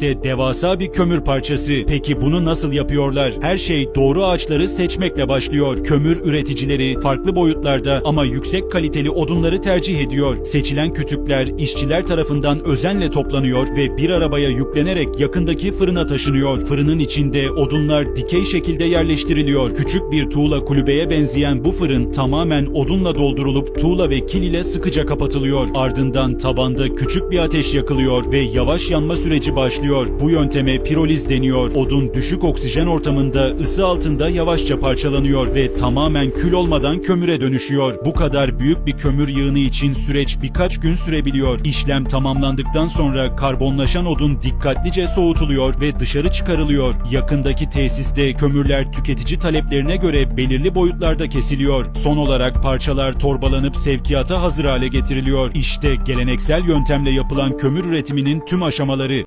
İşte devasa bir kömür parçası. Peki bunu nasıl yapıyorlar? Her şey doğru ağaçları seçmekle başlıyor. Kömür üreticileri farklı boyutlarda ama yüksek kaliteli odunları tercih ediyor. Seçilen kütükler işçiler tarafından özenle toplanıyor ve bir arabaya yüklenerek yakındaki fırına taşınıyor. Fırının içinde odunlar dikey şekilde yerleştiriliyor. Küçük bir tuğla kulübeye benzeyen bu fırın tamamen odunla doldurulup tuğla ve kil ile sıkıca kapatılıyor. Ardından tabanda küçük bir ateş yakılıyor ve yavaş yanma süreci başlıyor. Bu yönteme piroliz deniyor. Odun düşük oksijen ortamında ısı altında yavaşça parçalanıyor ve tamamen kül olmadan kömüre dönüşüyor. Bu kadar büyük bir kömür yığını için süreç birkaç gün sürebiliyor. İşlem tamamlandıktan sonra karbonlaşan odun dikkatlice soğutuluyor ve dışarı çıkarılıyor. Yakındaki tesiste kömürler tüketici taleplerine göre belirli boyutlarda kesiliyor. Son olarak parçalar torbalanıp sevkiyata hazır hale getiriliyor. İşte geleneksel yöntemle yapılan kömür üretiminin tüm aşamaları.